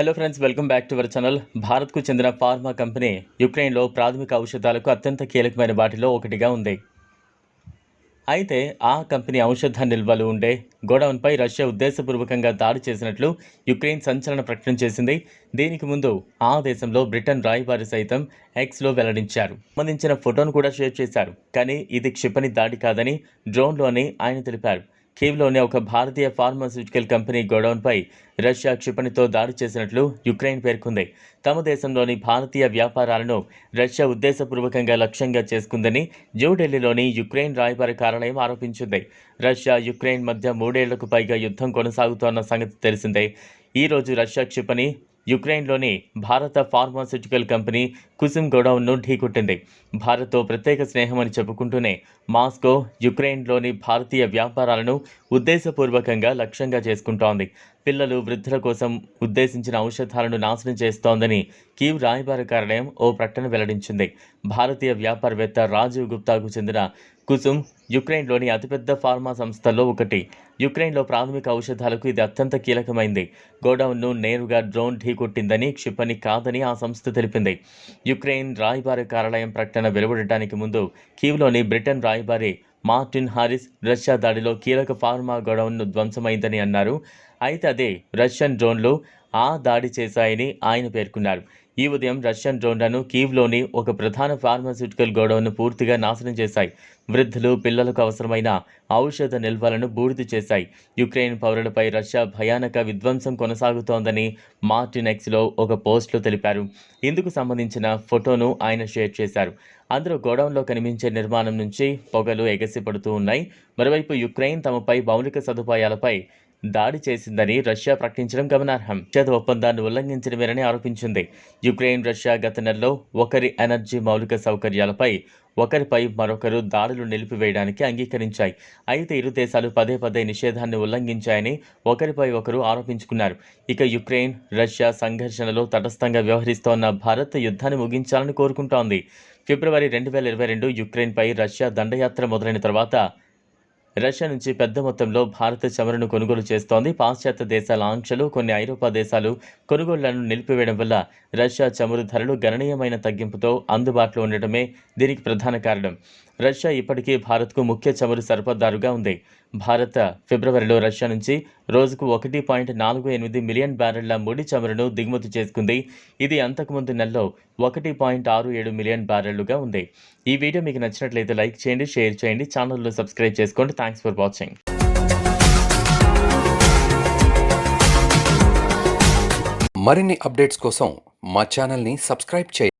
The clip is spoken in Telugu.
Hello friends welcome back to our channel భారత్కు చెందిన ఫార్మా కంపెనీ యుక్రెయిన్లో ప్రాథమిక ఔషధాలకు అత్యంత కీలకమైన వాటిలో ఒకటిగా ఉంది. అయితే ఆ కంపెనీ ఔషధ నిల్వలు ఉండే గోడౌన్పై రష్యా ఉద్దేశపూర్వకంగా దాడి చేసినట్లు యుక్రెయిన్ సంచలన ప్రకటన చేసింది. దీనికి ముందు ఆ దేశంలో బ్రిటన్ రాయబారి సైతం ఎక్స్లో వెల్లడించారు. సంబంధించిన ఫోటోను కూడా షేర్ చేశారు. కానీ ఇది క్షిపణి దాడి కాదని డ్రోన్లోని ఆయన తెలిపారు. కీవ్లోని ఒక భారతీయ ఫార్మాస్యూటికల్ కంపెనీ గోడౌన్పై రష్యా క్షిపణితో దాడి చేసినట్లు యుక్రెయిన్ పేర్కొంది. తమ దేశంలోని భారతీయ వ్యాపారాలను రష్యా ఉద్దేశపూర్వకంగా లక్ష్యంగా చేసుకుందని న్యూఢిల్లీలోని యుక్రెయిన్ రాయబారి కార్యాలయం ఆరోపించింది. రష్యా యుక్రెయిన్ మధ్య మూడేళ్ళకు పైగా యుద్ధం కొనసాగుతోన్న సంగతి తెలిసిందే. ఈ రోజు రష్యా క్షిపణి యుక్రెయిన్లోని భారత ఫార్మాస్యూటికల్ కంపెనీ కుసుమ్ గోడౌన్ను ఢీకొట్టింది. భారత్తో ప్రత్యేక స్నేహమని చెప్పుకుంటూనే మాస్కో యుక్రెయిన్లోని భారతీయ వ్యాపారాలను ఉద్దేశపూర్వకంగా లక్ష్యంగా చేసుకుంటోంది. పిల్లలు వృద్ధుల కోసం ఉద్దేశించిన ఔషధాలను నాశనం చేస్తోందని కీవ్ రాయబార కార్యాలయం ఓ ప్రకటన వెల్లడించింది. భారతీయ వ్యాపారవేత్త రాజీవ్ గుప్తాకు చెందిన కుసుమ్ యుక్రెయిన్లోని అతిపెద్ద ఫార్మా సంస్థల్లో ఒకటి. యుక్రెయిన్లో ప్రాథమిక ఔషధాలకు ఇది అత్యంత కీలకమైంది. గోడౌన్ను నేరుగా డ్రోన్ ఢీకొట్టిందని క్షిపణి కాదని ఆ సంస్థ తెలిపింది. యుక్రెయిన్ రాయబారి కార్యాలయం ప్రకటన వెలువడటానికి ముందు కీవ్లోని బ్రిటన్ రాయబారి మార్టిన్ హారిస్ రష్యా దాడిలో కీలక ఫార్మా గొడవను ధ్వంసమైందని అన్నారు. అయితే అదే రష్యన్ డ్రోన్లు ఆ దాడి చేశాయని ఆయన పేర్కొన్నారు. ఈ ఉదయం రష్యన్ డ్రోన్లను కీవ్లోని ఒక ప్రధాన ఫార్మాస్యూటికల్ గోడౌన్ను పూర్తిగా నాశనం చేశాయి. వృద్ధులు పిల్లలకు అవసరమైన ఔషధ నిల్వలను బూడిద చేశాయి. యుక్రెయిన్ పౌరులపై రష్యా భయానక విధ్వంసం కొనసాగుతోందని మార్టిన్ ఎక్స్లో ఒక పోస్ట్లో తెలిపారు. ఇందుకు సంబంధించిన ఫోటోను ఆయన షేర్ చేశారు. అందులో గోడౌన్లో కనిపించే నిర్మాణం నుంచి పొగలు ఎగసిపడుతూ ఉన్నాయి. మరోవైపు యుక్రెయిన్ తమపై మౌలిక సదుపాయాలపై దాడి చేసిందని రష్యా ప్రకటించడం గమనార్హం. చేత ఒప్పందాన్ని ఉల్లంఘించడమేనని ఆరోపించింది. యుక్రెయిన్ రష్యా గత నెలలో ఒకరి ఎనర్జీ మౌలిక సౌకర్యాలపై ఒకరిపై మరొకరు దాడులు నిలిపివేయడానికి అంగీకరించాయి. అయితే ఇరు దేశాలు పదే పదే నిషేధాన్ని ఉల్లంఘించాయని ఒకరిపై ఒకరు ఆరోపించుకున్నారు. ఇక యుక్రెయిన్ రష్యా సంఘర్షణలో తటస్థంగా వ్యవహరిస్తోన్న భారత్ యుద్ధాన్ని ముగించాలని కోరుకుంటోంది. ఫిబ్రవరి రెండు వేల ఇరవై రెండు యుక్రెయిన్పై రష్యా దండయాత్ర మొదలైన తర్వాత రష్యా నుంచి పెద్ద మొత్తంలో భారత చమురును కొనుగోలు చేస్తోంది. పాశ్చాత్య దేశాల ఆంక్షలు కొన్ని ఐరోపా దేశాలు కొనుగోళ్ళను నిలిపివేయడం వల్ల రష్యా చమురు ధరలు గణనీయమైన తగ్గింపుతో అందుబాటులో ఉండటమే దీనికి ప్రధాన కారణం. రష్యా ఇప్పటికీ భారత్కు ముఖ్య చమురు సరఫరాదారుగా ఉంది. భారత్ ఫిబ్రవరిలో రష్యా నుంచి రోజుకు ఒకటి పాయింట్ నాలుగు ఎనిమిది మిలియన్ బ్యారెళ్ళ ముడి చమురును దిగుమతి చేసుకుంది. ఇది అంతకుముందు నెలలో ఒకటి పాయింట్ ఆరు ఏడు మిలియన్ బ్యారెళ్ళుగా ఉంది. ఈ వీడియో మీకు నచ్చినట్లయితే లైక్ చేయండి షేర్ చేయండి ఛానల్లో సబ్స్క్రైబ్ చేసుకోండి. Thanks for watching. మరిన్ని అప్డేట్స్ కోసం మా ఛానల్ని సబ్స్క్రైబ్ చేయండి.